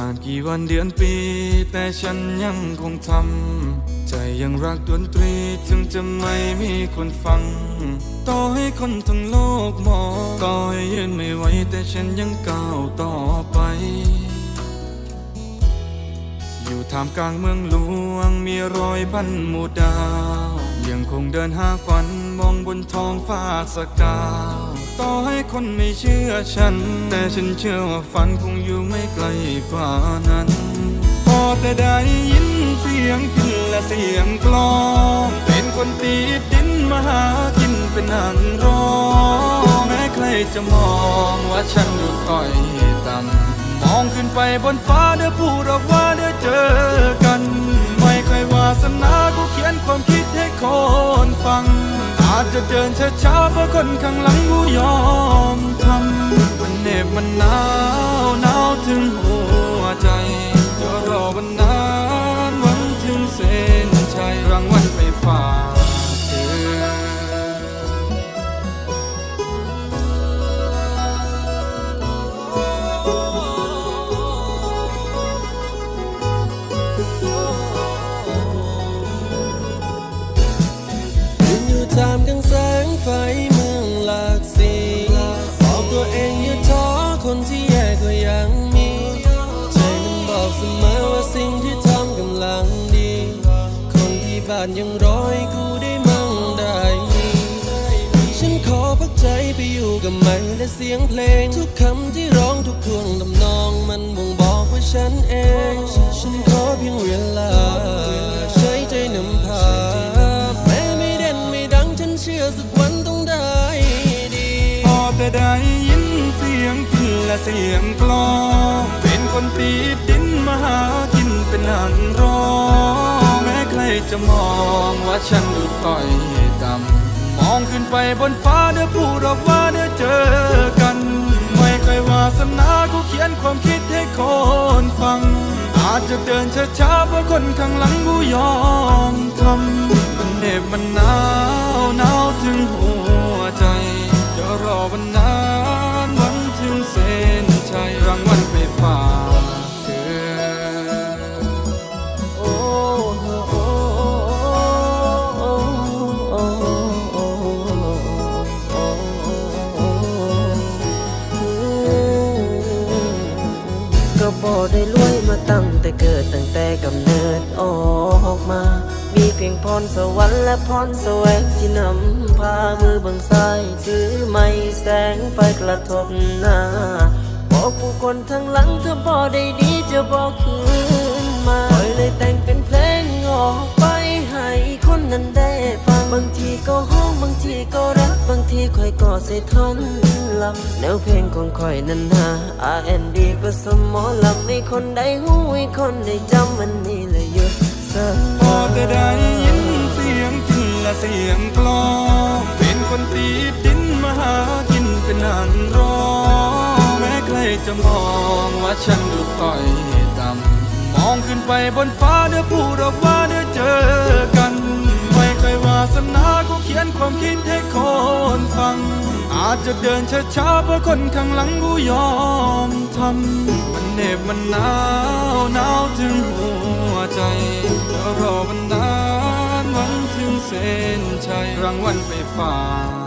ผ่านกี่วันเดือนปี แต่ฉันยังคงทำใจยังรักดนตรีถึงจะไม่มีคนฟัง ต่อให้คนทั้งโลกมองต่อให้ยืนไม่ไหวแต่ฉันยังก้าวต่อไป อยู่ท่ามกลางเมืองหลวงมีรอยพันหมู่ดาว คงเดินหาฝันมองบนท้องฟ้าสกาวต่อให้คนไม่เชื่อฉัน แต่ฉันเชื่อว่าฝันคงอยู่ไม่ไกลกว่านั้น พอแต่ได้ยินเสียงพินและเสียงกลอง เป็นคนตีดินมาหากินเป็นนางรองแม้ใครจะมองว่าฉันดูต่อยต่ำมองขึ้นไปบนฟ้าเดี๋ยวพูดออกว่าเดี๋ยวเจอกัน จะเดินช้าๆเพราะคนข้างหลังกูยอมานยังรอให้กูได้มั่งได้ ฉันขอพักใจไปอยู่กับไม้และเสียงเพลง ทุกคำที่ร้องทุกท่วงทำนองมันบ่งบอกว่าฉันเอง ฉันขอเพียงเวลา ใช้ใจนำพา แม้ไม่เด่นไม่ดังฉันเชื่อสักวันต้องได้ดีพอแต่ได้ยินเสียงพินและเสียงกลอง เป็นคนตีดินมาหากินเป็นนันร้องร จะมองว่าฉันดูต่อยต่ำมองขึ้นไปบนฟ้าเดี๋ยวพูดออกว่าเดี๋ยวเจอกัน ไม่เคยวาสนากูเขียนความคิดให้คนฟัง อาจจะเดินช้าๆเพราะคนข้างหลังกูยอมทำมันเหน็บมันหนาวหนาวถึงหัวใจ จะรอวันนั้นวันถึงเส้นชัยรางวัลไปฝา ได้รวยมาตั้งแต่เกิดตั้งแต่กำเนิดออกมา มีเพียงพรสวรรค์และพรสวงที่นำพามือบังซ้ายถือไม้แสงไฟกระทบหน้า บอกผู้คนทั้งหลังถ้าบ่ได้ดีจะบอกคืนมาปล่อยเลยแต่งเป็นเพลงออกไปให้คนนั้นได้ฟังบางทีก็ห้องบางทีก็รักบางทีค่อยก็ใส่ทน ลำแนวเพลงของค่อยนั้นหา R&B ผสมหมอลำให้คนได้หูให้คนได้จำมันนี่เลยหยุดสพอแต่ได้ยินเสียงพินและเสียงกลองเป็นคนตีดินมาหากินเป็นนันร้องแม้ใครจะมองว่าฉันดูต่อยต่ำมองขึ้นไปบนฟ้าเดี๋ยวพูดออกว่าเดี๋ยวเจอกันไม่เคยวาสนากูเขียนความคิดให้คน อาจจะเดินช้าๆเพราะคนข้างหลังกูยอมทำมันเหน็บมันหนาวหนาวถึงหัวใจจะรอวันนานหวันถึงเส้นชัยรางวัลไปฝาก